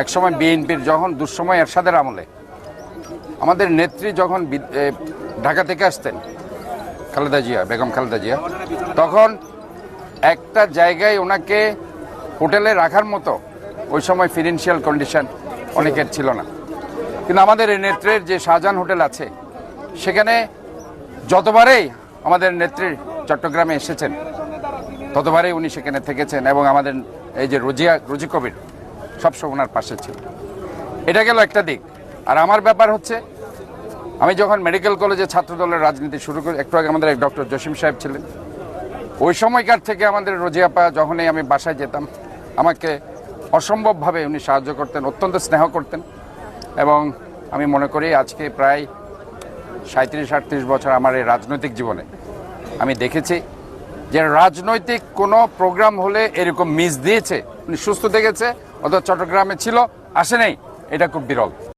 একসময় বিএনপির যখন দুঃসময় এরশাদের আমলে, আমাদের নেত্রী যখন ঢাকা থেকে আসতেন, খালেদা জিয়া, বেগম খালেদা জিয়া, তখন একটা জায়গায় ওনাকে হোটেলে রাখার মতো ওই সময় ফিনান্সিয়াল কন্ডিশন অনেকের ছিল না। কিন্তু আমাদের এই নেত্রের যে শাহজাহান হোটেল আছে, সেখানে যতবারেই আমাদের নেত্রী চট্টগ্রামে এসেছেন, ততবারেই উনি সেখানে থেকেছেন এবং আমাদের এই যে রোজিয়া, রোজি কবির সবসময় ওনার পাশে ছিল। এটা গেল একটা দিক। আর আমার ব্যাপার হচ্ছে, আমি যখন মেডিকেল কলেজে ছাত্রদলের রাজনীতি শুরু করি, একটু আগে আমাদের এক ডক্টর জসিম সাহেব ছিলেন। ওই সময়কার থেকে আমাদের রোজিয়াপা যখনই আমি বাসায় যেতাম, আমাকে অসম্ভবভাবে উনি সাহায্য করতেন, অত্যন্ত স্নেহ করতেন। এবং আমি মনে করি আজকে প্রায় সাঁত্রিশ আটত্রিশ বছর আমার এই রাজনৈতিক জীবনে আমি দেখেছি যে রাজনৈতিক কোনো প্রোগ্রাম হলে এরকম মিস দিয়েছে, উনি সুস্থ দেখেছে অথবা চট্টগ্রামে ছিল আসে নেই। এটা খুব বিরল।